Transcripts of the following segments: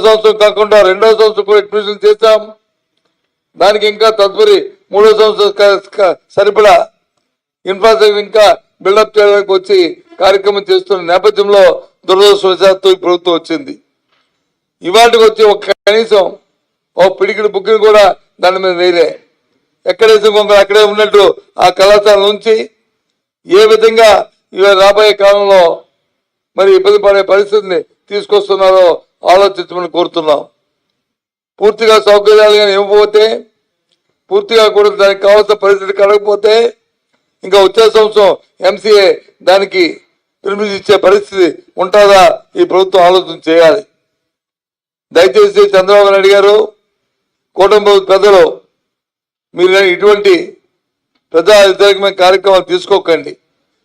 సంవత్సరం కాకుండా రెండో సంవత్సరం కూడా అడ్మిషన్ చేశాం. దానికి ఇంకా తదుపరి మూడో సంవత్సరం సరిపడా ఇన్ఫ్రాస్ట్రక్చర్ ఇంకా బిల్డప్ చేయడానికి వచ్చి కార్యక్రమం చేస్తున్న నేపథ్యంలో దురదృష్టవశాత్తు ఈ ప్రభుత్వం వచ్చింది. ఇవాటికి వచ్చి ఒక కనీసం ఓ పిడికిడి బుక్కిని కూడా దాని మీద వేయలే. ఎక్కడేసి కొంగలు అక్కడే ఉన్నట్టు ఆ కళాశాల నుంచి ఏ విధంగా ఇవాళ రాబోయే కాలంలో మరి ఇబ్బంది పడే పరిస్థితిని తీసుకొస్తున్నారో ఆలోచించమని కోరుతున్నాం. పూర్తిగా సౌకర్యాలు కానీ ఇవ్వకపోతే పూర్తిగా కూడా దానికి కావాల్సిన పరిస్థితి కలగకపోతే ఇంకా వచ్చే సంవత్సరం ఎంసీఏ దానికి పిలుపు ఇచ్చే పరిస్థితి ఉంటుందా? ఈ ప్రభుత్వం ఆలోచన చేయాలి. దయచేసి చంద్రబాబు నాయుడు గారు కూటమి పెద్దలు మీరు ఇటువంటి ప్రజా వ్యతిరేకమైన కార్యక్రమాలు తీసుకోకండి.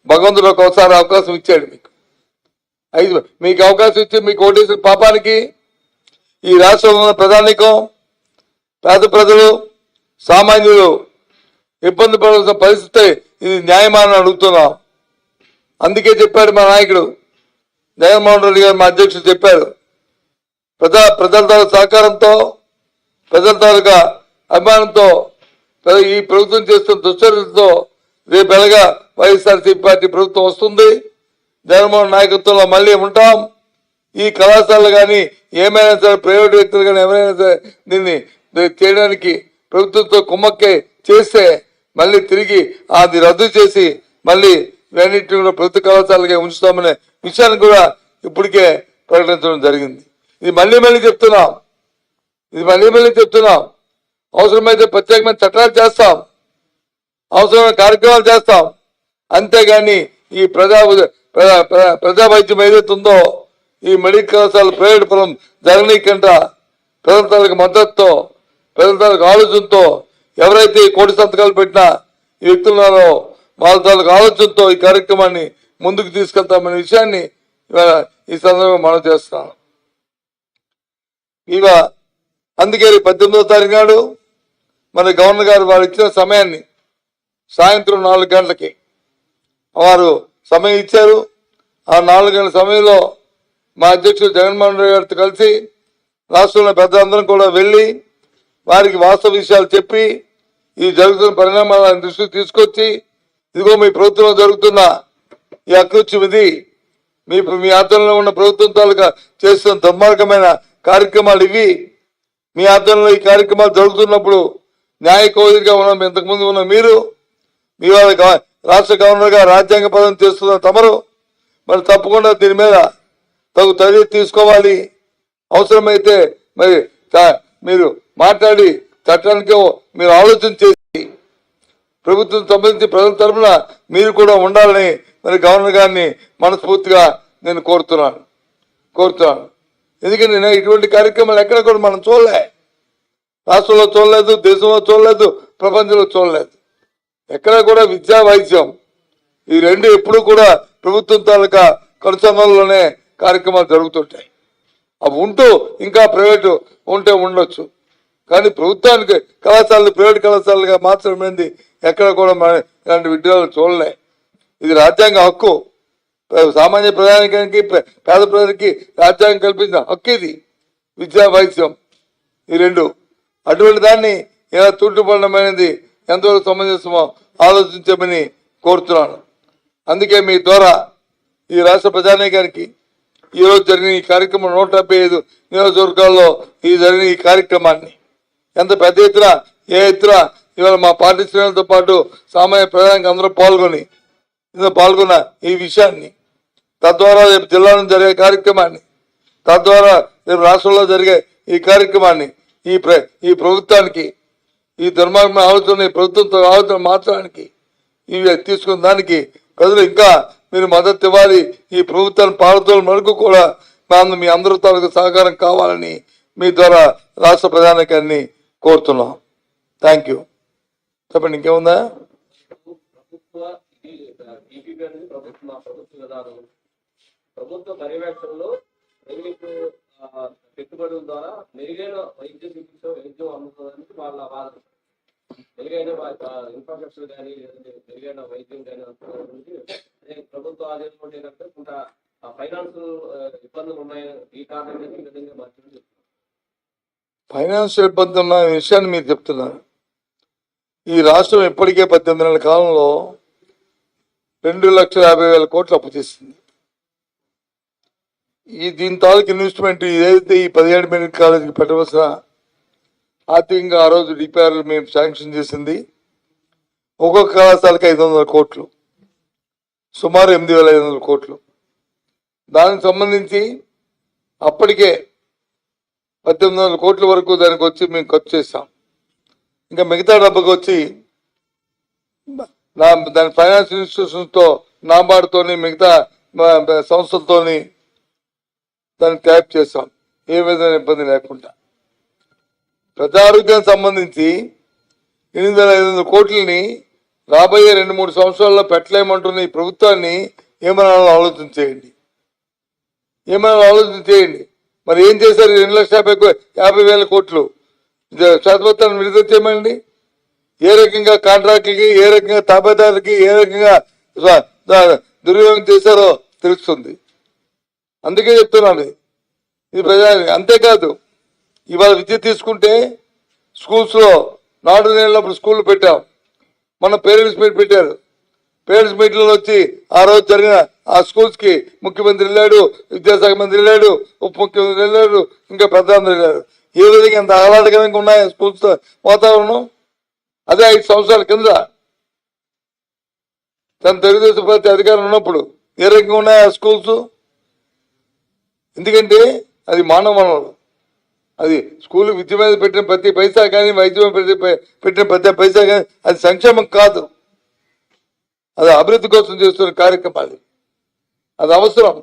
భగవంతుడు ఒకసారి అవకాశం ఇచ్చాడు మీకు. ఐదు. మీకు అవకాశం ఇచ్చి మీకు ఓటేసిన పాపానికి ఈ రాష్ట్రంలో ఉన్న ప్రధానికం పేద ప్రజలు సామాన్యులు ఇబ్బంది పడాల్సిన పరిస్థితి ఇది న్యాయమానని అడుగుతున్నాం. అందుకే చెప్పాడు మా నాయకుడు. జగన్మోహన్ రెడ్డి గారు మా అధ్యక్షుడు చెప్పారు. ప్రజా ప్రజల తాలూకా సహకారంతో ప్రజల తాలూకా అభిమానంతో ఈ ప్రభుత్వం చేస్తున్న దుశ్చర్యలతో రేపు ఎలాగా వైఎస్ఆర్సీపీ పార్టీ ప్రభుత్వం వస్తుంది. జగన్మోహన్ నాయకత్వంలో మళ్ళీ ఉంటాం. ఈ కళాశాలలు కానీ ఏమైనా సరే ప్రైవేట్ వ్యక్తులు కానీ ఎవరైనా సరే దీన్ని చేయడానికి ప్రభుత్వంతో కుమ్మక్కే చేస్తే మళ్ళీ తిరిగి అది రద్దు చేసి మళ్ళీ ఇవన్నిటిని కూడా ప్రభుత్వ కళాశాలగా ఉంచుతామనే విషయాన్ని కూడా ఇప్పటికే ప్రకటించడం జరిగింది. ఇది మళ్ళీ మళ్ళీ చెప్తున్నాం. ఇది మళ్ళీ మళ్ళీ చెప్తున్నాం. అవసరమైతే ప్రత్యేకమైన చట్టాలు చేస్తాం. అవసరమైన కార్యక్రమాలు చేస్తాం. అంతేగాని ఈ ప్రజా ప్రజా ప్రజా వైద్యం ఏదైతే ఉందో ఈ మెడికల్ కళాశాల ప్రైవేట్ పొలం జరగనీకంట ప్రజల తాలూకు మద్దతుతో ప్రజల తాలూకు ఆలోచనతో ఎవరైతే ఈ కోటి సంతకాలు పెట్టినా ఈ వ్యక్తులున్నారో వాళ్ళ తాలూకు ఆలోచనతో ఈ కార్యక్రమాన్ని ముందుకు తీసుకెళ్తామనే విషయాన్ని ఈ సందర్భంగా మనం చేస్తాం ఇవ అందుకే పద్దెనిమిదో తారీఖు నాడు మన గవర్నర్ గారు వారు ఇచ్చిన సమయాన్ని సాయంత్రం నాలుగు గంటలకి వారు సమయం ఇచ్చారు. ఆ నాలుగు గంటల సమయంలో మా అధ్యక్షుడు జగన్మోహన్ రెడ్డి గారితో కలిసి రాష్ట్రంలో పెద్దలందరం కూడా వెళ్ళి వారికి వాస్తవ విషయాలు చెప్పి ఈ జరుగుతున్న పరిణామాలను దృష్టికి తీసుకొచ్చి ఇదిగో మీ ప్రభుత్వంలో జరుగుతున్న ఈ అకృత్యం ఇది. మీ మీ ఆధ్వర్యంలో ఉన్న ప్రభుత్వం తాలూకా చేస్తున్న దుర్మార్గమైన కార్యక్రమాలు ఇవి. మీ ఆధ్వర్యంలో ఈ కార్యక్రమాలు జరుగుతున్నప్పుడు న్యాయ కోవిదిగా ఉన్న ఇంతకుముందు ఉన్న మీరు మీ వాళ్ళ రాష్ట్ర గవర్నర్గా రాజ్యాంగ పదం చేస్తున్న తమరు మరి తప్పకుండా దీని మీద తగు చర్య తీసుకోవాలి. అవసరమైతే మరి చ- మీరు మాట్లాడి చట్టానికి మీరు ఆలోచన చేసి ప్రభుత్వం సంబంధించి ప్రజల తరఫున మీరు కూడా ఉండాలని మరి గవర్నర్ గారిని మనస్ఫూర్తిగా నేను కోరుతున్నాను. కోరుతున్నాను. ఎందుకంటే నేను ఇటువంటి కార్యక్రమాలు ఎక్కడ కూడా మనం చూడలే. రాష్ట్రంలో చూడలేదు దేశంలో చూడలేదు ప్రపంచంలో చూడలేదు. ఎక్కడ కూడా విద్యా వైద్యం ఈ రెండు ఎప్పుడు కూడా ప్రభుత్వం తాలూకా కనుసంధంలోనే కార్యక్రమాలు జరుగుతుంటాయి. అవి ఉంటూ ఇంకా ప్రైవేటు ఉంటే ఉండొచ్చు. కానీ ప్రభుత్వానికి కళాశాలలు ప్రైవేట్ కళాశాలలుగా మాత్రమేంది? ఎక్కడ కూడా మన ఇలాంటి విద్యాలు చూడలే. ఇది రాజ్యాంగ హక్కు. సామాన్య ప్రజానికానికి పేద ప్రజలకి రాజ్యాంగం కల్పించిన హక్కు ఇది. విద్యా వైద్యం. ఈ రెండు. అటువంటి దాన్ని ఇలా తుట్టుపడడం అనేది ఎంతవరకు సమంజసమో ఆలోచించమని కోరుతున్నాను. అందుకే మీ ద్వారా ఈ రాష్ట్ర ప్రజానీకానికి ఈ రోజు జరిగిన ఈ కార్యక్రమం నూట డెబ్బై ఐదు నియోజకవర్గాల్లో ఈ జరిగిన ఈ కార్యక్రమాన్ని ఎంత పెద్ద ఎత్తున ఏ ఎత్తున ఇవాళ మా పార్టీ శ్రేణులతో పాటు సామాన్య ప్రజానికి అందరూ పాల్గొని ఇందులో పాల్గొన్న ఈ విషయాన్ని తద్వారా రేపు జిల్లాలో జరిగే కార్యక్రమాన్ని తద్వారా రేపు రాష్ట్రంలో జరిగే ఈ కార్యక్రమాన్ని ఈ ప్ర ఈ ప్రభుత్వానికి ఈ దుర్మార్గమైన ఆలోచన ప్రభుత్వంతో ఆలోచన మార్చడానికి ఇవి తీసుకున్న దానికి ప్రజలు ఇంకా మీరు మద్దతు ఇవ్వాలి. ఈ ప్రభుత్వాన్ని పాలతోల మనకు కూడా మేము మీ అందరూ తాలూకు సహకారం కావాలని మీ ద్వారా రాష్ట్ర ప్రధానికాన్ని కోరుతున్నాం. థ్యాంక్ యూ చెప్పండి ఇంకేముందా? ప్రభుత్వ పర్యవేక్షణలో పెట్టుబడుల ద్వారా మెరుగైన వైద్య చికిత్స వైద్యం అందుకోవడానికి వాళ్ళ వాదన మెరుగైన ఇన్ఫ్రాస్ట్రక్చర్ కానీ లేదంటే మెరుగైన వైద్యం కానీ అందుకోవడానికి ప్రభుత్వ ఆధీనంలో ఏంటంటే కొంత ఫైనాన్స్ ఇబ్బందులు ఉన్నాయి. ఈ కారణంగా ఈ విధంగా మార్చడం చెప్తున్నారు ఫైనాన్షియల్ ఇబ్బంది ఉన్న విషయాన్ని మీరు చెప్తున్నారు. ఈ రాష్ట్రం ఇప్పటికే పద్దెనిమిది నెలల కాలంలో రెండు లక్షల యాభై వేల కోట్లు అప్పు చేసింది ఈ దీని తాలూకు ఇన్వెస్ట్మెంట్ ఏదైతే ఈ పదిహేడు మెడికల్ కాలేజీకి పెట్టవలసిన ఆర్థికంగా ఆ రోజు డిపిఆర్ మేము శాంక్షన్ చేసింది ఒక్కొక్క కళాశాలకి ఐదు వందల కోట్లు. సుమారు ఎనిమిది వేల ఐదు వందల కోట్లు. దానికి సంబంధించి అప్పటికే పద్దెనిమిది వందల కోట్ల వరకు దానికి వచ్చి మేము ఖర్చు చేస్తాం ఇంకా మిగతా డబ్బుకి వచ్చి నా దాని ఫైనాన్స్ ఇన్స్టిట్యూషన్స్తో నాబార్డుతోని మిగతా సంస్థలతోని దాన్ని ట్యాప్ చేస్తాం. ఏ విధమైన ఇబ్బంది లేకుండా. ప్రజారోగ్యానికి సంబంధించి ఎనిమిది వేల ఐదు వందల కోట్లని రాబోయే రెండు మూడు సంవత్సరాల్లో పెట్టలేమంటున్న ఈ ప్రభుత్వాన్ని ఏమైనా ఆలోచన చేయండి. ఏమైనా ఆలోచన చేయండి. మరి ఏం చేశారు? రెండు లక్షల యాభై యాభై వేల కోట్లు. శాతపత్రాన్ని విడుదల చేయమండి. ఏ రకంగా కాంట్రాక్టులకి ఏ రకంగా తాబేదారులకి ఏ రకంగా దుర్వినియోగం చేశారో తెలుస్తుంది. అందుకే చెప్తున్నాను ఇది ప్రజా అంతేకాదు ఇవాళ విద్య తీసుకుంటే స్కూల్స్లో నాడు నేలప్పుడు స్కూల్ పెట్టాం. మన పేరెంట్స్ మీట్ పెట్టారు. పేరెంట్స్ మీటింగ్లో వచ్చి ఆ రోజు జరిగిన ఆ స్కూల్స్కి ముఖ్యమంత్రి వెళ్ళాడు విద్యాశాఖ మంత్రి వెళ్ళాడు ఉప ముఖ్యమంత్రి వెళ్ళాడు ఇంకా ప్రధానమంత్రి వెళ్ళాడు. ఏ విధంగా ఎంత ఆహ్లాదకరంగా ఉన్నాయి స్కూల్స్ వాతావరణం? అదే ఐదు సంవత్సరాల కింద తన తెలుగుదేశం పార్టీ అధికారం ఉన్నప్పుడు ఏ రకంగా ఉన్నాయి ఆ స్కూల్స్ ఎందుకంటే అది మానవ వనరు. అది స్కూల్ విద్య మీద పెట్టిన ప్రతి పైసా కానీ వైద్యం ప్రతి పెట్టిన ప్రతి పైసా కానీ అది సంక్షేమం కాదు. అది అభివృద్ధి కోసం చేస్తున్న కార్యక్రమాలు అది. అవసరం.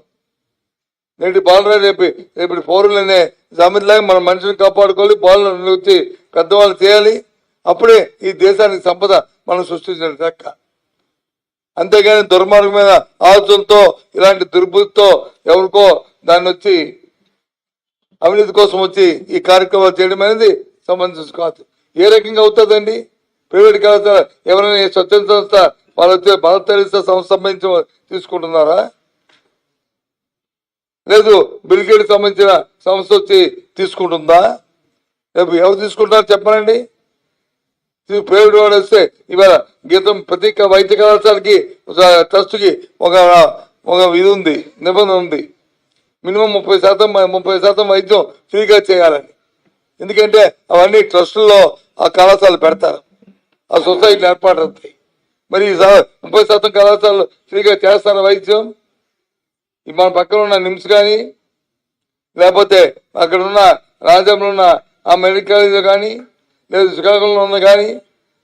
నేటి బాలరాజు రేపు రేపు పౌరులనే సామెతలాగా మన మనిషిని కాపాడుకోవాలి బాలను వచ్చి పెద్దవాళ్ళు చేయాలి. అప్పుడే ఈ దేశానికి సంపద మనం సృష్టించిన లెక్క అంతేగాని దుర్మార్గమైన ఆలోచనతో ఇలాంటి దుర్బుద్ధితో ఎవరికో దాన్ని వచ్చి అవినీతి కోసం వచ్చి ఈ కార్యక్రమాలు చేయడం అనేది సంబంధించి కాదు. ఏ రకంగా అవుతుందండి? ప్రైవేట్ కళాశాల ఎవరైనా స్వచ్ఛంద సంస్థ వాళ్ళు వచ్చే భారతదేశ సంస్థ సంబంధించి తీసుకుంటున్నారా? లేదు బిల్గేట్ సంబంధించిన సంస్థ వచ్చి తీసుకుంటుందా? రేపు ఎవరు తీసుకుంటున్నారు చెప్పనండి ప్రైవేట్ వాడు వస్తే ఇవాళ గీతం ప్రతి వైద్య కళాశాలకి ట్రస్ట్కి ఒక ఒక ఇది ఉంది నిబంధన ఉంది. మినిమం ముప్పై శాతం ముప్పై శాతం వైద్యం ఫ్రీగా చేయాలని. ఎందుకంటే అవన్నీ ట్రస్టుల్లో ఆ కళాశాలలు పెడతారు. ఆ సొసైటీలు ఏర్పాటవుతాయి మరి ఈ ముప్పై శాతం కళాశాలలు ఫ్రీగా చేస్తారా వైద్యం? ఈ మన పక్కన ఉన్న నిమ్స్ కానీ లేకపోతే అక్కడ ఉన్న రాజ్యంలో ఉన్న ఆ మెడికల్ కానీ లేదు శ్రీకాకుళంలో ఉన్న కానీ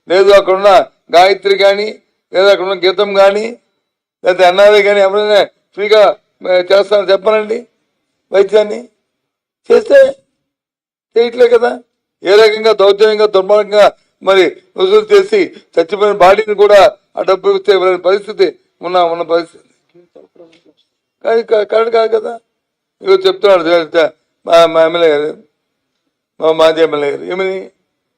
లేదు అక్కడ ఉన్న గాయత్రి కానీ లేదా అక్కడ ఉన్న గీతం కానీ లేదా ఎన్ఆర్ఐ కానీ ఎవరైనా ఫ్రీగా చేస్తాను చెప్పనండి వైద్యాన్ని. చేస్తే చేయట్లే కదా. ఏ రకంగా దౌర్జన్యంగా దుర్మార్గంగా మరి వసూలు చేసి చచ్చిపోయిన బాడీని కూడా ఆ డబ్బు ఇస్తే ఇవ్వలేని పరిస్థితి ఉన్న ఉన్న పరిస్థితి. కానీ కరెక్ట్ కాదు కదా. ఇగో చెప్తున్నాడు మా మా ఎమ్మెల్యే గారు మా మాజీ ఎమ్మెల్యే గారు. ఏమని?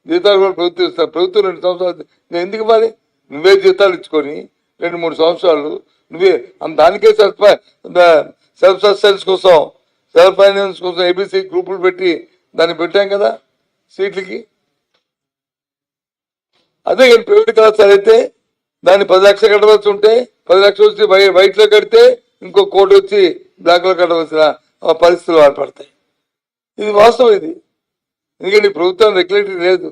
జీతాలు కూడా ప్రభుత్వం ఇస్తారు. ప్రభుత్వం రెండు సంవత్సరాలు నేను ఎందుకు ఇవ్వాలి? నువ్వే జీతాలు ఇచ్చుకొని రెండు మూడు సంవత్సరాలు నువ్వే దానికే సెల్ఫ్ సెల్ఫ్ సస్టెన్స్ కోసం సెల్ఫ్ ఫైనాన్స్ కోసం ఏబీసీ గ్రూపులు పెట్టి దాన్ని పెట్టాం కదా సీట్లకి. అదే కానీ ప్రైవేట్ కళాశాల అయితే దాన్ని పది లక్షలు కట్టవలసి ఉంటే పది లక్షలు వచ్చి వైట్లో వైట్లో కడితే ఇంకో కోటి వచ్చి బ్లాక్లో కట్టవలసిన ఆ పరిస్థితులు ఏర్పడతాయి. ఇది వాస్తవం ఇది. ఎందుకంటే ఈ ప్రభుత్వం రెగ్యులేటరీ లేదు.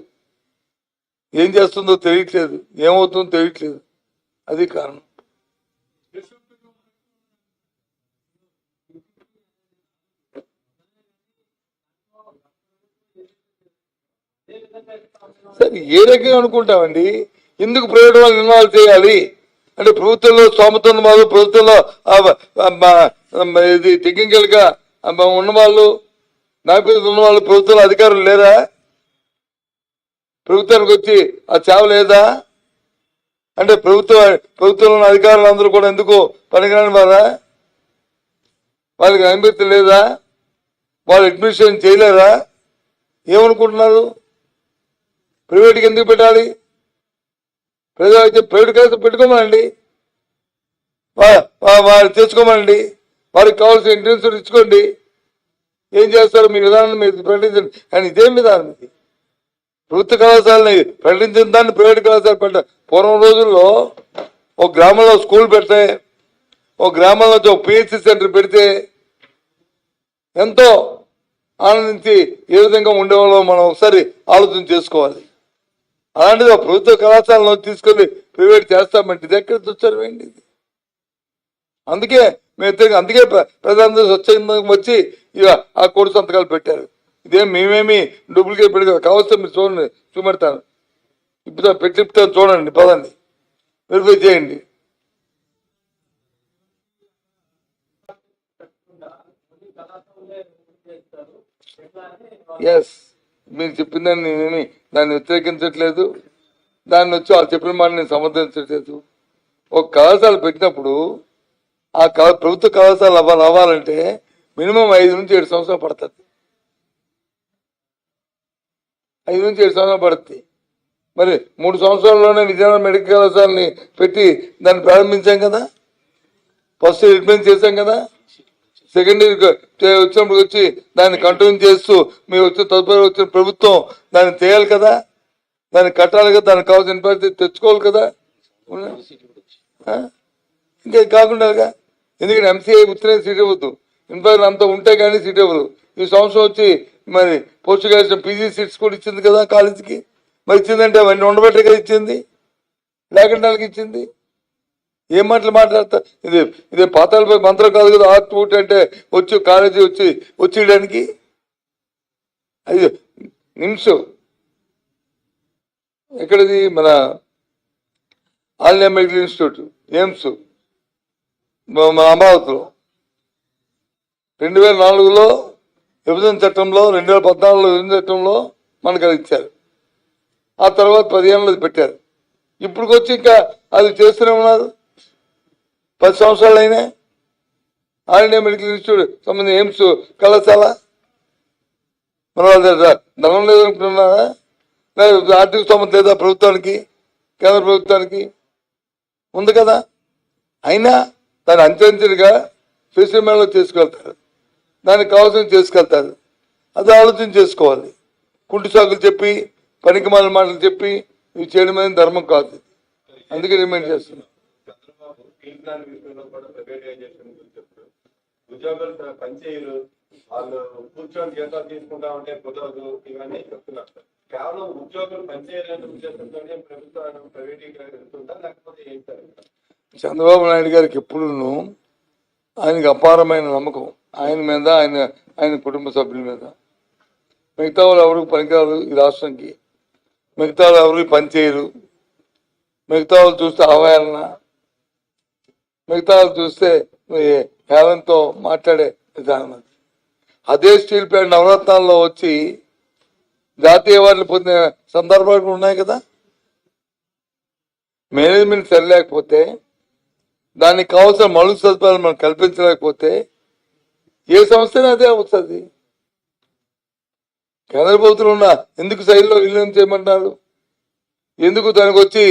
ఏం చేస్తుందో తెలియట్లేదు. ఏమవుతుందో తెలియట్లేదు. అది కారణం. సరే ఏ రకంగా అనుకుంటామండి? ఎందుకు ప్రైవేట్ వాళ్ళు ఇన్వాల్వ్ చేయాలి? అంటే ప్రభుత్వంలో స్తోమత ఉన్న వాళ్ళు ప్రభుత్వంలో ఇది టెక్నికల్గా ఉన్న వాళ్ళు నాయకులు ఉన్న వాళ్ళు ప్రభుత్వంలో అధికారులు లేరా? ప్రభుత్వానికి వచ్చి ఆ సేవ లేదా? అంటే ప్రభుత్వ ప్రభుత్వంలో ఉన్న అధికారులు అందరూ కూడా ఎందుకు పనికిరాని వారా? వాళ్ళకి అనుమతి లేదా? వాళ్ళు అడ్మినిస్ట్రేషన్ చేయలేరా? ఏమనుకుంటున్నారు? ప్రైవేట్కి ఎందుకు పెట్టాలి? ప్రజలు అయితే ప్రైవేట్ కేసు పెట్టుకోమనండి. వారు తెచ్చుకోమనండి. వారికి కావాల్సిన ఇంటెన్షన్ ఇచ్చుకోండి. ఏం చేస్తారు? మీ విధానాన్ని మీరు ప్రకటించండి. కానీ ఇదేం విధానం ఇది. ప్రభుత్వ కళాశాలని ప్రకటించిన దాన్ని ప్రైవేట్ కళాశాల పెట్ట పూర్వం రోజుల్లో ఒక గ్రామంలో స్కూల్ పెడితే ఒక గ్రామంలో ఒక పిహెచ్సి సెంటర్ పెడితే ఎంతో ఆనందించి ఏ విధంగా ఉండేవాళ్ళో మనం ఒకసారి ఆలోచన చేసుకోవాలి. అలాంటిది ప్రభుత్వ కళాశాలలో తీసుకొని ప్రైవేట్ చేస్తామంటే ఇది ఎక్కడ వచ్చారు ఏంటి ఇది? అందుకే మేము అందుకే ప్ర- స్వచ్ఛందంగా వచ్చి ఇక ఆ కోడి సంతకాలు పెట్టారు. ఇదేం మేమేమి డూప్లికేట్ పెట్టుకో కావస్తే మీరు చూడండి చూపెడతాను. ఇప్పుడు పెట్టిస్తాను చూడండి పదండి. వెరిఫై చేయండి. ఎస్ మీరు చెప్పిందని నేనేమి దాన్ని వ్యతిరేకించట్లేదు. దాన్ని వచ్చి వాళ్ళు చెప్పిన మాట నేను సమర్థించట్లేదు. ఒక కళాశాల పెట్టినప్పుడు ఆ కళ ప్రభుత్వ కళాశాల అవ్వాలంటే మినిమం ఐదు నుంచి ఏడు సంవత్సరాలు పడుతుంది. ఐదు నుంచి ఏడు సంవత్సరాలు పడుతుంది మరి మూడు సంవత్సరాల్లోనే విజయనగరం మెడికల్ కళాశాలని పెట్టి దాన్ని ప్రారంభించాం కదా? ఫస్ట్ ట్రీట్మెంట్ చేశాం కదా? సెకండ్ ఇయర్ వచ్చినప్పుడు వచ్చి దాన్ని కంటిన్యూ చేస్తూ మీరు వచ్చిన తదుపరి వచ్చిన ప్రభుత్వం దాన్ని చేయాలి కదా? దాన్ని కట్టాలి కదా? దానికి కావాల్సిన పరిస్థితి తెచ్చుకోవాలి కదా? ఇంకా కాకుండా ఎందుకంటే ఎంసీఐ ఉత్తరే సీట్ ఇవ్వద్దు. ఇన్ఫాక్ట్ అంత ఉంటే కానీ సీట్ ఇవ్వదు. ఈ సంవత్సరం వచ్చి మరి పోస్ట్ గ్రాడ్యుయేషన్ పీజీ సీట్స్ కూడా ఇచ్చింది కదా కాలేజీకి? మరి ఇచ్చిందంటే అవన్నీ ఉండబట్టే కదా ఇచ్చింది? లేకుండా ఇచ్చింది? ఏం మాటలు మాట్లాడతా? ఇది ఇది పాతాలపై మంత్రం కాదు కదా ఆర్ట్ ఊట్ అంటే వచ్చి కాలేజీ వచ్చి వచ్చేయడానికి? అది నిమిషం ఎక్కడది? మన ఆల్ మెడికల్ ఇన్స్టిట్యూట్ ఎయిమ్స్ మన అమరావతిలో. రెండు వేల నాలుగులో విభజన చట్టంలో రెండు వేల పద్నాలుగులో విభజన చట్టంలో మనకు అది ఇచ్చారు. ఆ తర్వాత పదిహేనులో అది పెట్టారు. ఇప్పటికొచ్చి ఇంకా అది చేస్తూనే ఉన్నారు. పది సంవత్సరాలు అయినా? ఆల్ ఇండియా మెడికల్ ఇన్స్టిట్యూట్ సంబంధించిన ఎయిమ్స్ కళాశాల? మన ధనం లేదనుకుంటున్నారా? ఆర్థిక స్తోమత లేదా ప్రభుత్వానికి కేంద్ర ప్రభుత్వానికి? ఉంది కదా? అయినా దాన్ని అంచెంచెలుగా ఫెసిల్ మేళలో చేసుకెళ్తారు. దానికి కావాల్సిన చేసుకెళ్తారు. అది ఆలోచన చేసుకోవాలి. కుంటి సాకులు చెప్పి పనికి మాటలు చెప్పి ఇవి చేయడం అనేది ధర్మం కాదు. అందుకే రిమైండ్ చేస్తున్నాను చంద్రబాబు స్టీల్ విషయంలో కూడా ప్రైవేటైజేషన్ గురించి చెప్తారు ఉద్యోగులు పనిచేయరు. వాళ్ళు కూర్చొని జీతాలు తీసుకుంటా ఉంటే కుదరదు. ఇవన్నీ చెప్తున్నారు కేవలం ఉద్యోగులు పనిచేయాలనే ఉద్దేశంతోనే ప్రభుత్వం ప్రైవేటీకరిస్తుందా లేకపోతే ఏంటి చంద్రబాబు నాయుడు గారికి ఎప్పుడును ఆయనకు అపారమైన నమ్మకం. ఆయన మీద ఆయన ఆయన కుటుంబ సభ్యుల మీద. మిగతా వాళ్ళు ఎవరికి పనికిరారు ఈ రాష్ట్రంకి మిగతా వాళ్ళు ఎవరికి పనిచేయరు. మిగతా వాళ్ళు చూస్తే అవహేళన. మిగతా చూస్తే ఈ మాట్లాడే విధానం అది. అదే స్టీల్ ప్లాంట్ నవరత్నాల్లో వచ్చి జాతీయ అవార్డులు పొందిన సందర్భాలు కూడా ఉన్నాయి కదా? మేనేజ్మెంట్ సరిలేకపోతే దానికి కావాల్సిన మౌలిక సదుపాయాలు మనం కల్పించలేకపోతే ఏ సంస్థనే అదే వస్తుంది కేంద్ర ప్రభుత్వం ఉన్న ఎందుకు శైలిలో విలీనం చేయమంటున్నారు? ఎందుకు దానికి వచ్చి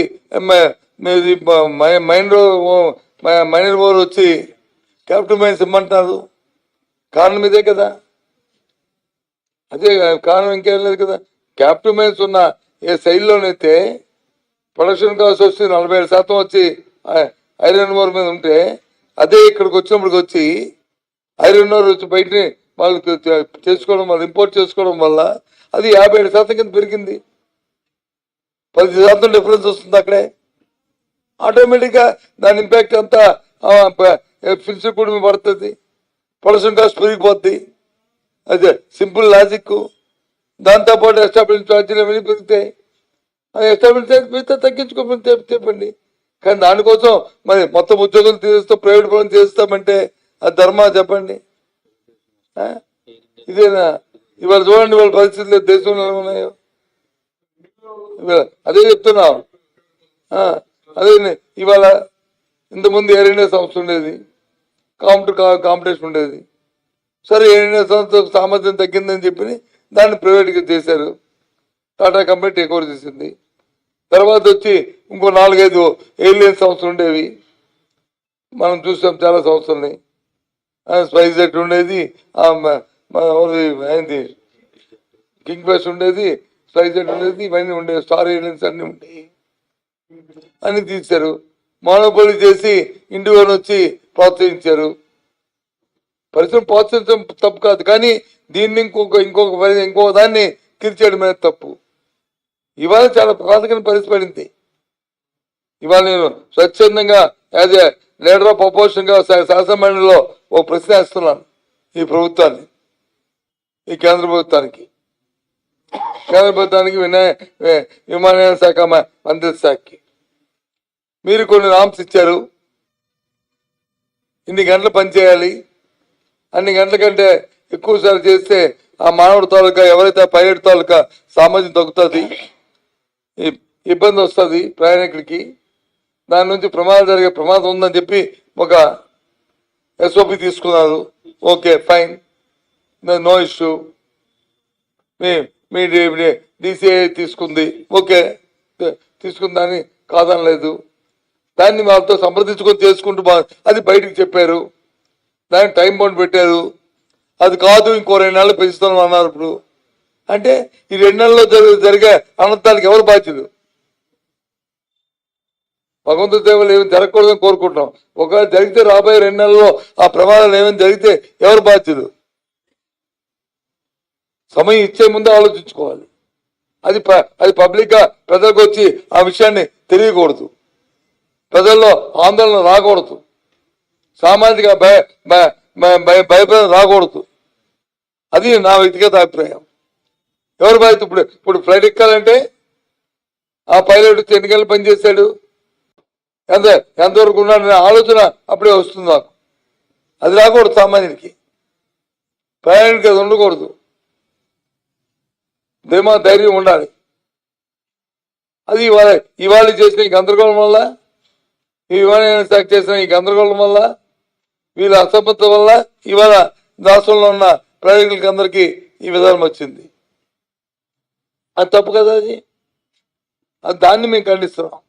మైండ్ మైనర్ వారు వచ్చి క్యాపిటల్ మైన్స్ ఇమ్మంటున్నారు కారణం ఇదే కదా. అదే కారణం ఇంకేం లేదు కదా. క్యాపిటల్ మైన్స్ ఉన్న ఏ శైలిలోనైతే ప్రొడక్షన్ కాస్ట్ వచ్చి నలభై ఏడు శాతం వచ్చి ఐరన్ ఓర్ మీద ఉంటే అదే ఇక్కడికి వచ్చినప్పటికి వచ్చి ఐరన్ ఓర్ వచ్చి బయట వాళ్ళకి చేసుకోవడం వల్ల ఇంపోర్ట్ చేసుకోవడం వల్ల అది యాభై ఏడు శాతం కింద పెరిగింది. పది శాతం డిఫరెన్స్ వస్తుంది అక్కడే. ఆటోమేటిక్గా దాని ఇంపాక్ట్ అంతా ఫిల్స్ కూడా పడుతుంది. ప్రొడక్షన్ కాస్ట్ పెరిగిపోద్ది. అదే సింపుల్ లాజిక్ దాంతోపాటు ఎస్టాబ్లిష్ ఛార్జీలు అవన్నీ పెరుగుతాయి. ఎస్టాబ్లిష్ ఛార్జ్ పెరిగితే తగ్గించుకోమని చెప్పండి. కానీ దానికోసం మరి మొత్తం ఉద్యోగులు తీసేస్తూ ప్రైవేట్ పనులు చేస్తామంటే అది ధర్మా చెప్పండి? ఇదేనా? ఇవాళ చూడండి వాళ్ళ పరిస్థితులు దేశంలో ఉన్నాయో. అదే చెప్తున్నాం. అదే ఇవాళ ఇంతకుముందు ఎయిర్ ఇండియా సంస్థ ఉండేది. కాంపిటీ కాంపిటీషన్ ఉండేది. సరే ఎయిర్ ఇండియా సంస్థ సామర్థ్యం తగ్గిందని చెప్పి దాన్ని ప్రైవేట్గా చేశారు. టాటా కంపెనీ టేక్ ఓవర్ చేసింది. తర్వాత వచ్చి ఇంకో నాలుగైదు ఎయిర్లైన్ సంస్థలు ఉండేవి. మనం చూసాం చాలా సంస్థలని స్పైస్ జెట్ ఉండేది. ఆ, ఏంది? కింగ్ ఫెస్ట్ ఉండేది స్లైజ్ ఉండేది. ఇవన్నీ ఉండేవి స్టార్ ఏలియన్స్ అన్నీ ఉండేవి. అన్ని తీశారు మోనోపొలి చేసి ఇండివన్ వచ్చి ప్రోత్సహించారు. పరిశ్రమ ప్రోత్సహించడం తప్పు కాదు కానీ దీన్ని ఇంకొక ఇంకొక ఇంకొక దాన్ని తీర్చేయడం అనేది తప్పు. ఇవాళ చాలా బాధకమైన పరిస్థితి పడింది. ఇవాళ నేను స్వచ్ఛందంగా యాజ్ ఏ లీడర్ ఆఫ్ అపోజిషన్గా శాసనమండలిలో ఒక ప్రశ్న వేస్తున్నాను ఈ ప్రభుత్వాన్ని ఈ కేంద్ర ప్రభుత్వానికి. కేంద్ర వినాయ వినయ విమానయాన శాఖ మంత్రి మంత్రిత్వ శాఖకి. మీరు కొన్ని నామ్స్ ఇచ్చారు. ఇన్ని గంటలు పనిచేయాలి అన్ని గంటల కంటే ఎక్కువసార్లు చేస్తే ఆ మానవుడి తాలూకా ఎవరైతే పైలట్ తాలూకా సామర్థ్యం తగ్గుతుంది ఇబ్బంది వస్తుంది ప్రయాణికుడికి దాని నుంచి ప్రమాదం జరిగే ప్రమాదం ఉందని చెప్పి ఒక ఎస్ఓపి తీసుకున్నారు. Okay fine. No issue. మీ మీ డిసిఐ తీసుకుంది ఓకే. తీసుకుందని కాదనలేదు. దాన్ని వాళ్ళతో సంప్రదించుకొని చేసుకుంటూ అది బయటికి చెప్పారు. దాన్ని టైం బౌండ్ పెట్టారు. అది కాదు ఇంకో రెండు నెలలు పెంచుతాం అన్నారు ఇప్పుడు. అంటే ఈ రెండు నెలల్లో జరిగే అనంతానికి ఎవరు బాధ్యులు? భగవంతుడి దేవులు ఏమి జరగకూడదని కోరుకుంటున్నాం. ఒకవేళ జరిగితే రాబోయే రెండు నెలల్లో ఆ ప్రమాదాలు ఏమైనా జరిగితే ఎవరు బాధ్యులు? సమయం ఇచ్చే ముందే ఆలోచించుకోవాలి. అది ప- అది పబ్లిక్గా ప్రజలకు వచ్చి ఆ విషయాన్ని తెలియకూడదు. ప్రజల్లో ఆందోళన రాకూడదు. సామాజిక భయ భయ- భయ- భయ- రాకూడదు. అది నా వ్యక్తిగత అభిప్రాయం. ఎవరు బాధ్యత? ఇప్పుడు ఇప్పుడు ఫ్లైట్ ఎక్కాలంటే ఆ పైలట్ వచ్చి ఎన్ని గంటలు పనిచేశాడు ఎంత ఎంతవరకు ఉన్నాడనే ఆలోచన అప్పుడే వస్తుంది నాకు. అది రాకూడదు సామాన్యుడికి. ప్రయాణికి అది ఉండకూడదు. ధీమా ధైర్యం ఉండాలి. అది ఇవాళ ఇవాళ చేసిన ఈ గందరగోళం వల్ల ఇవాళ చేసిన ఈ గందరగోళం వల్ల వీళ్ళ అసభ్యత వల్ల ఇవాళ రాష్ట్రంలో ఉన్న ప్రయాణికులకి అందరికీ ఈ విధానం వచ్చింది. అది తప్పు కదా అది? అది దాన్ని మేము ఖండిస్తున్నాం.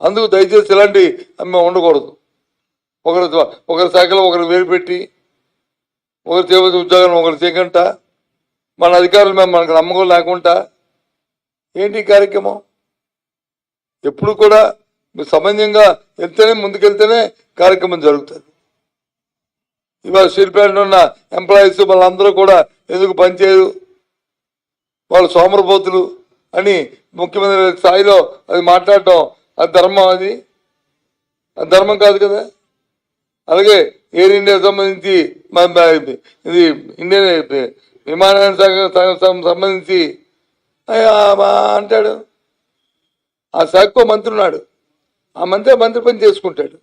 అందుకు దయచేసి ఇలాంటి మేము ఉండకూడదు. ఒకరి ఒకరి శాఖలో ఒకరు వేరు పెట్టి ఒకరు చేయవలసిన ఉద్యోగాలను ఒకరు చేయకుండా మన అధికారుల మీద మనకు నమ్మకం లేకుండా ఏంటి కార్యక్రమం? ఎప్పుడు కూడా సమన్యంగా వెళ్తేనే ముందుకెళ్తేనే కార్యక్రమం జరుగుతుంది. ఇవాళ స్టీల్ ఉన్న ఎంప్లాయీస్ వాళ్ళందరూ కూడా ఎందుకు పనిచేయరు? వాళ్ళు సోమరపోతులు అని ముఖ్యమంత్రి స్థాయిలో అది మాట్లాడటం అది ధర్మం అది. అది ధర్మం కాదు కదా? అలాగే ఎయిర్ ఇండియా సంబంధించి ఇది ఇండియన్ విమానయాన శాఖ సం- సం- సంబంధించి అంటాడు. ఆ శాఖకు మంత్రి ఉన్నాడు. ఆ మంత్రి మంత్రి పని చేసుకుంటాడు.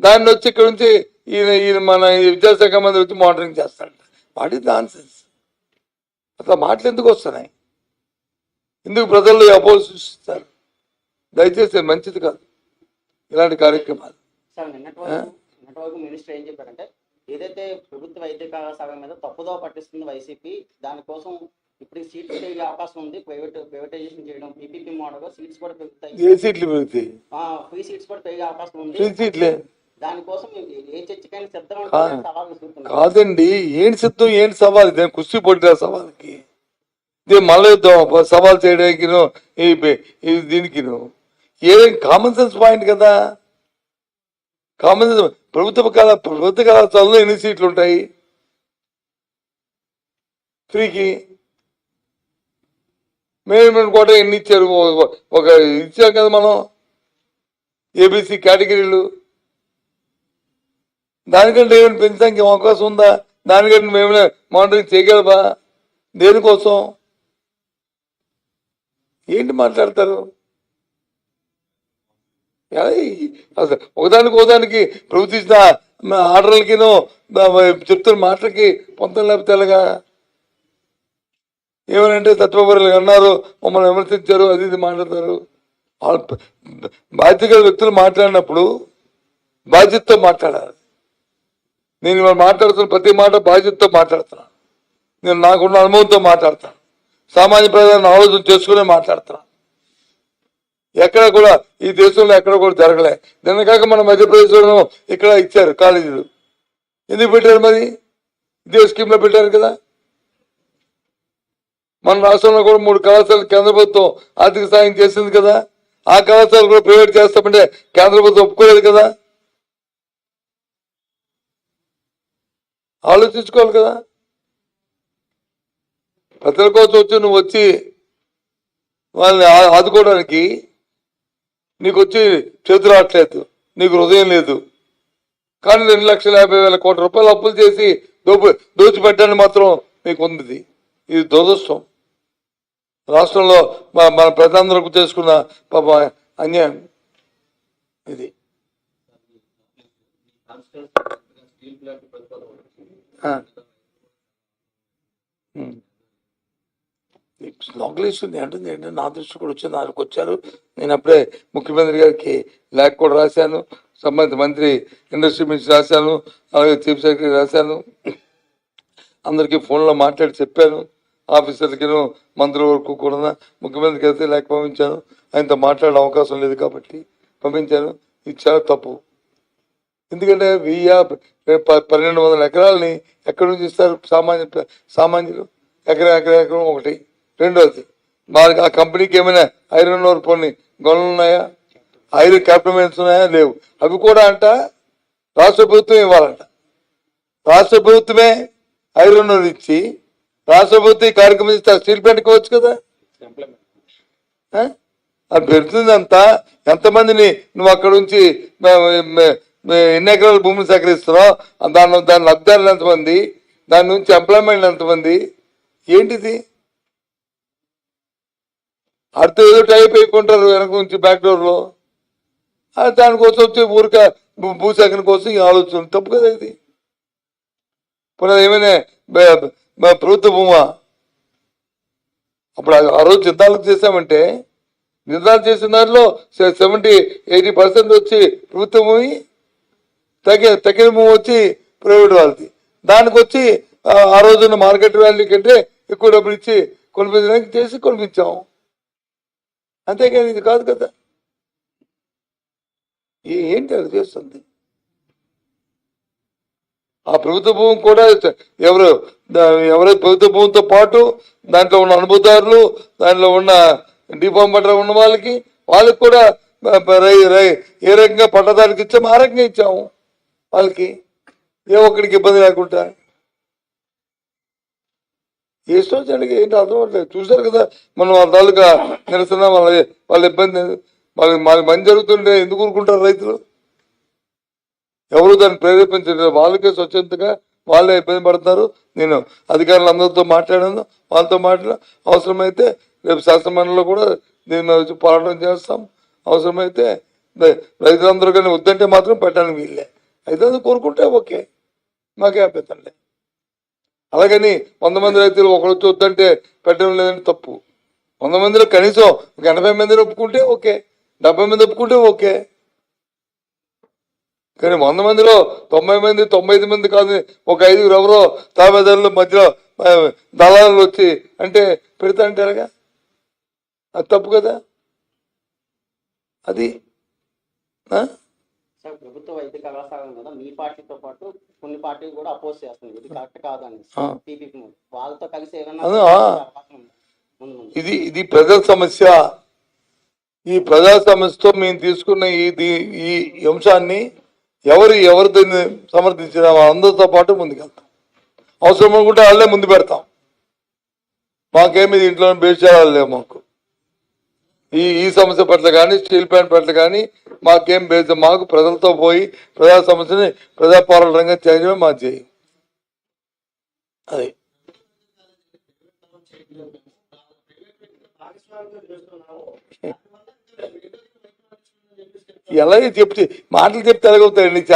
దాన్ని వచ్చి ఇక్కడ నుంచి ఈయన ఈయన మన ఈ విద్యాశాఖ మంత్రి వచ్చి మానిటరింగ్ చేస్తాడు వాట్ ఇస్ నాన్ సెన్స్ అట్లా మాటలు ఎందుకు వస్తున్నాయి? ఎందుకు ప్రజల్లో అపోజ్ సృష్టిస్తారు దయచేసి మంచిది కాదు. ఇలాంటి కార్యక్రమాలు. నిన్నటి వరకు మినిస్టర్ ఏం చెప్పారంటే ఏదైతే ప్రభుత్వ వైద్య కళాశాల మీద తప్పుదో పట్టిస్తుంది వైసీపీ దానికోసం ఇప్పుడు సీట్స్ పెరిగే అవకాశం ఉంది. ప్రైవేట్ ప్రైవేటైజేషన్ చేయడం పీపీపీ మోడల్ సీట్స్ కూడా పెరుగుతాయి. ఏ సీట్లు పెరుగుతాయి? ఫ్రీ సీట్స్ కూడా పెరిగే అవకాశం ఉంది. ఫ్రీ సీట్లే? దానికోసం ఏ- ఏ చర్చకైనా సిద్ధం సవాల్ కాదండి ఏంటి సిద్ధం ఏంటి సవాల్? నేను కుస్తీ పడిన సవాల్కి? ఇది మళ్ళీ సవాల్ చేయడానికి దీనికి ఏదైనా కామన్ సెన్స్ పాయింట్ కదా? కామన్ సెన్స్ ప్రభుత్వ కళ ప్రభుత్వ కళాశాలలో ఎన్ని సీట్లు ఉంటాయి? ఫ్రీకి? మేనేజ్మెంట్ కూడా ఎన్ని ఇచ్చారు? ఒక- ఇచ్చాం కదా మనం. ఏబిసి కేటగిరీలు. దానికంటే ఏమైనా పెంచడానికి అవకాశం ఉందా? దానికంటే మేము మానిటరింగ్ చేయగలమా? దేనికోసం? ఏంటి మాట్లాడతారు? ఒకదానికి ఒకదానికి ప్రభుత్వం ఇచ్చిన ఆర్డర్లకినో చెప్తున్న మాటలకి పొంతం లేకపోతేలాగా ఏమనంటే తత్వపరులు అన్నారు మమ్మల్ని విమర్శించారు అది ఇది మాట్లాడతారు. బాధ్యత వ్యక్తులు మాట్లాడినప్పుడు బాధ్యతతో మాట్లాడాలి. నేను ఇవాళ మాట్లాడుతున్న ప్రతి మాట బాధ్యతతో మాట్లాడుతున్నాను. నేను నాకున్న అనుభవంతో మాట్లాడతాను సామాన్య ప్రజలను ఆలోచన చేసుకునే మాట్లాడుతున్నాను. ఎక్కడ కూడా ఈ దేశంలో ఎక్కడ కూడా జరగలే. నిన్న కాక మన మధ్యప్రదేశ్లో ఇక్కడ ఇచ్చారు కాలేజీలు. ఎందుకు పెట్టారు మరి? ఇదే స్కీమ్లో పెట్టారు కదా. మన రాష్ట్రంలో కూడా మూడు కళాశాలలు కేంద్ర ప్రభుత్వం ఆర్థిక సాయం చేసింది కదా. ఆ కళాశాలలు కూడా ప్రైవేట్ చేస్తామంటే కేంద్ర ప్రభుత్వం ఒప్పుకోలేదు కదా. ఆలోచించుకోవాలి కదా. ప్రజల కోసం వచ్చి నువ్వు వచ్చి వాళ్ళని ఆదుకోవడానికి నీకు వచ్చి చేతులు రావట్లేదు నీకు హృదయం లేదు. కానీ రెండు లక్షల యాభై వేల కోట్ల రూపాయలు అప్పులు చేసి దోపు దోచిపెట్టడానికి మాత్రం మీకు ఉంది ఇది. దురదృష్టం. రాష్ట్రంలో మన ప్రజలందరూ చేసుకున్న పాప అన్యాయం ఇది. స్టీల్ ప్లాంట్ అంటుంది ఏంటంటే నా దృష్టి కూడా వచ్చింది నాకు వచ్చారు నేను అప్పుడే ముఖ్యమంత్రి గారికి లేఖ కూడా రాశాను. సంబంధిత మంత్రి ఇండస్ట్రీ మినిస్టర్ రాశాను. అలాగే చీఫ్ సెక్రటరీ రాశాను. అందరికీ ఫోన్లో మాట్లాడి చెప్పాను. ఆఫీసర్కి మంత్రుల వరకు కూడా ముఖ్యమంత్రికి అయితే లేఖ పంపించాను. ఆయనతో మాట్లాడే అవకాశం లేదు కాబట్టి పంపించాను. ఇది చాలా తప్పు. ఎందుకంటే వెయ్యి పన్నెండు వందల ఎకరాలని ఎక్కడి నుంచి ఇస్తారు సామాన్య సామాన్యులు? ఎకరం ఎకరం ఎకరం ఒకటి. రెండోది మాకు ఆ కంపెనీకి ఏమైనా ఐరన్ ఓర్ కొన్ని గనులు ఉన్నాయా? ఐరన్ క్యాపిటల్ ఉన్నాయా? లేవు. అవి కూడా అంట రాష్ట్ర ప్రభుత్వం ఇవ్వాలంట. రాష్ట్ర ప్రభుత్వమే ఐరన్ ఓర్ ఇచ్చి రాష్ట్ర ప్రభుత్వం ఈ కార్యక్రమం ఇస్తే స్టీల్ ప్లాంట్కి ఇవ్వచ్చు కదా? అది పెడుతుంది అంతా. ఎంతమందిని నువ్వు అక్కడ నుంచి ఎన్ని ఎకరాల భూమిని సేకరిస్తున్నావు? దాని దాని లబ్ధాలు ఎంతమంది? దాని నుంచి ఎంప్లాయ్మెంట్ ఎంతమంది? ఏంటిది? అడితే ఏదో టైప్ అయిపోంటారు వెనక నుంచి బ్యాక్లో. దానికోసం వచ్చి ఊరిక భూ- భూసేకరణ కోసం ఈ ఆలోచన తప్పు కదా ఇది. ఇప్పుడు ఏమైనా ప్రభుత్వ భూమా? అప్పుడు ఆ- రోజు యుద్ధాలకు చేశామంటే నిర్ధారణ చేసిన దాంట్లో సెవెంటీ ఎయిటీ పర్సెంట్ వచ్చి ప్రభుత్వ భూమి తగ్గిన తగ్గిన భూమి వచ్చి ప్రైవేట్ వాళ్ళది. దానికి వచ్చి ఆ, రోజున మార్కెట్ వాల్యూ కంటే ఎక్కువ డబ్బులు ఇచ్చి కొనిపించడానికి చేసి కొనిపించాము అంతేకాని ఇది కాదు కదా. ఏంటి అది చేస్తుంది? ఆ ప్రభుత్వ భూమి కూడా ఎవరు ఎవరైతే ప్రభుత్వ భూమితో పాటు దాంట్లో ఉన్న అనుభవదారులు దాంట్లో ఉన్న డిఫామ్ పట్ల ఉన్న వాళ్ళకి వాళ్ళకి కూడా రై- ఏ రకంగా పట్టదారికి ఇచ్చాము ఆ రకంగా ఇచ్చాము వాళ్ళకి. ఏ ఒక్కడికి ఇబ్బంది లేకుండా. ఏ ఏంటి అర్థం అవ్వట్లేదు. చూశారు కదా మనం వాళ్ళ తాలూకా నిరసన వాళ్ళ వాళ్ళ ఇబ్బంది వాళ్ళకి వాళ్ళకి మంచి జరుగుతుంటే ఎందుకు ఊరుకుంటారు రైతులు? ఎవరు దాన్ని ప్రేరేపించలేదు వాళ్ళకే స్వచ్ఛంతగా వాళ్ళే ఇబ్బంది పడతారు నేను అధికారులు అందరితో మాట్లాడాను. వాళ్ళతో మాట్లా అవసరమైతే రేపు శాసనమండలిలో కూడా దీని మీద వచ్చి పోరాటం చేస్తాం. అవసరమైతే రైతులందరూ కానీ వద్దంటే మాత్రం పెట్టడానికి వీళ్ళే అయితే అది కోరుకుంటే ఓకే. మాకే అభ్యంతరం లేదు. అలాగని వంద మంది రైతులు ఒకరు వచ్చి వద్దంటే పెట్టడం లేదని తప్పు. వంద మందిలో కనీసం ఒక ఎనభై మందిని ఒప్పుకుంటే ఓకే. డెబ్బై మంది ఒప్పుకుంటే ఓకే. కానీ వంద మందిలో తొంభై మంది తొంభై ఐదు మంది కాదు ఒక ఐదుగురు ఎవరో తాబేదారులు మధ్యలో దళాలు వచ్చి అంటే పెడతా అంటారుగా? ఎలాగా అది తప్పు కదా? అది? ఆ? సార్ ప్రభుత్వ వైద్య కళాశాల మీద మీ పార్టీతో పాటు కొన్ని పార్టీలు కూడా అపోజ్ చేస్తుంది ఇది కరెక్ట్ కాదని ఆ. టీపీపీ వాళ్ళతో కలిసి ఏమైనా ముందు ఇది ఇది ప్రజల సమస్య. ఈ ప్రజా సమస్యతో మేము తీసుకున్న ఈ దీ- ఈ అంశాన్ని ఎవరు ఎవరు దీన్ని సమర్థించిన అందరితో పాటు ముందుకెళ్తాం. అవసరం అనుకుంటే వాళ్ళే ముందు పెడతాం. మాకేమి దీంట్లో బేచారాలు లేవు మాకు. ఈ ఈ సమస్య పట్ల కానీ స్టీల్ ప్లాంట్ పట్ల కానీ మాకేం బేచ మాకు ప్రజలతో పోయి ప్రజా సమస్యని ప్రజా రంగం చేయడమే మా చేయి అది. ఎలాగే చెప్తే మాటలు చెప్తే ఎలాగవుతాయండి నీ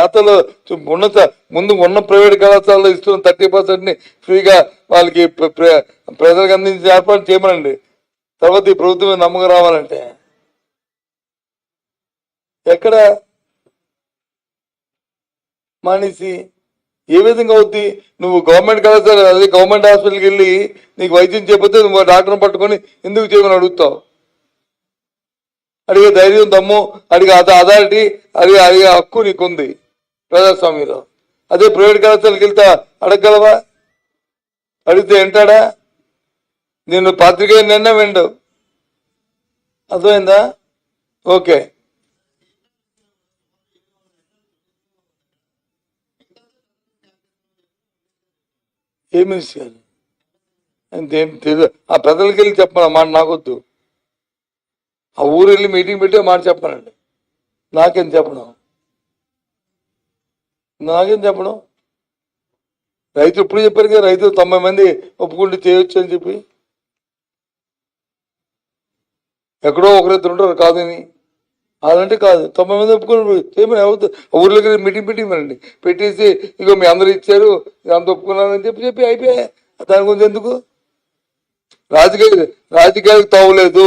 చు- ఉన్నత ముందు ఉన్న ప్రైవేట్ కళాశాలలో ఇస్తున్న థర్టీ పర్సెంట్ని ఫ్రీగా వాళ్ళకి ప్రజలకు అందించి ఏర్పాటు చేయమనండి. తర్వాత ఈ ప్రభుత్వం నమ్మకం రావాలంటే. ఎక్కడ? మానేసి ఏ విధంగా అవుద్ది? నువ్వు గవర్నమెంట్ కళాశాల అదే గవర్నమెంట్ హాస్పిటల్కి వెళ్ళి నీకు వైద్యం చెప్పితే నువ్వు డాక్టర్ని పట్టుకొని ఎందుకు చేయమని అడుగుతావు? అడిగే ధైర్యం దమ్ము అడిగే అథ అథారిటీ అడిగే అడిగే హక్కు నీకుంది ప్రజాస్వామ్యంలో. అదే ప్రైవేట్ కళాశాలకు వెళ్తా అడగలవా అడిగితే వింటాడా? నేను పత్రిక నిన్న విండు. అర్థమైందా? ఓకే. ఏ గారు అంతేం తెలియదు ఆ పెద్దలకి వెళ్ళి చెప్పాను మాట నాకొద్దు. ఆ ఊరు వెళ్ళి మీటింగ్ పెట్టి మాట చెప్పానండి. నాకేం చెప్పడం? నాకేం చెప్పడం? రైతు ఇప్పుడు చెప్పారు కదా రైతు తొంభై మంది ఒప్పుకుంటే చేయొచ్చు అని చెప్పి. ఎక్కడో ఒకరిద్దరు ఉంటారు కాదని అలాంటి కాదు. తొంభై మంది ఒప్పుకుని చేయమని అవుతుంది ఊర్లోకి వెళ్ళి మీటింగ్ పెట్టిమనండి పెట్టేసి ఇగో మీ అందరు ఇచ్చారు ఇది అంత ఒప్పుకున్నారని చెప్పి చెప్పి అయిపోయా. దాని గురించి ఎందుకు? రాజకీయ రాజకీయాలకు తావులేదు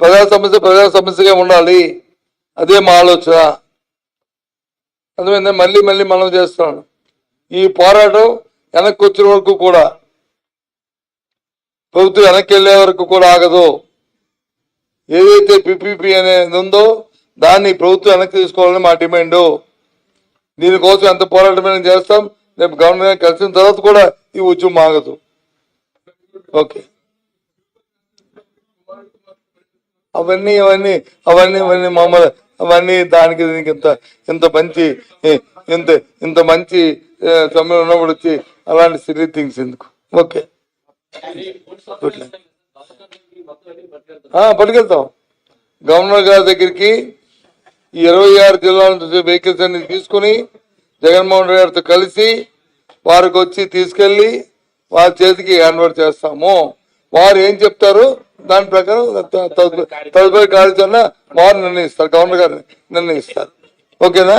ప్రజా సమస్య ప్రజా సమస్యగా ఉండాలి. అదే మా ఆలోచన. అందువల్ల మళ్ళీ మళ్ళీ మనం చేస్తున్నాను ఈ పోరాటం వెనక్కి వచ్చిన వరకు కూడా ప్రభుత్వం వెనక్కి వెళ్ళే వరకు కూడా ఆగదు. ఏదైతే పిపిపి అనేది ఉందో దాన్ని ప్రభుత్వం వెనక్కి తీసుకోవాలని మా డిమాండ్. దీనికోసం ఎంత పోరాటమైనా చేస్తాం. రేపు గవర్నర్ గారిని కలిసిన తర్వాత కూడా ఈ ఉద్యమం ఆగదు. ఓకే. అవన్నీ అవన్నీ అవన్నీ అవన్నీ మామూలు అవన్నీ దానికి దీనికి ఇంత ఇంత మంచి ఇంత ఇంత మంచి సమయం ఉన్నప్పుడు వచ్చి అలాంటి సిరీ థింగ్స్ ఎందుకు? ఓకే. ఆ, పట్టుకెళ్తాం. గవర్నర్ గారి దగ్గరికి ఈ ఇరవై ఆరు జిల్లాల నుంచి వెహికల్స్ అన్ని తీసుకుని జగన్మోహన్ రెడ్డి గారితో కలిసి వారికి వచ్చి తీసుకెళ్ళి వారి చేతికి హ్యాండ్ చేస్తాము. వారు ఏం చెప్తారు? దాని ప్రకారం తదుపరి తదుపరి కార్యాచరణ వారు నిర్ణయిస్తారు. గవర్నర్ గారు నిర్ణయిస్తారు. ఓకేనా?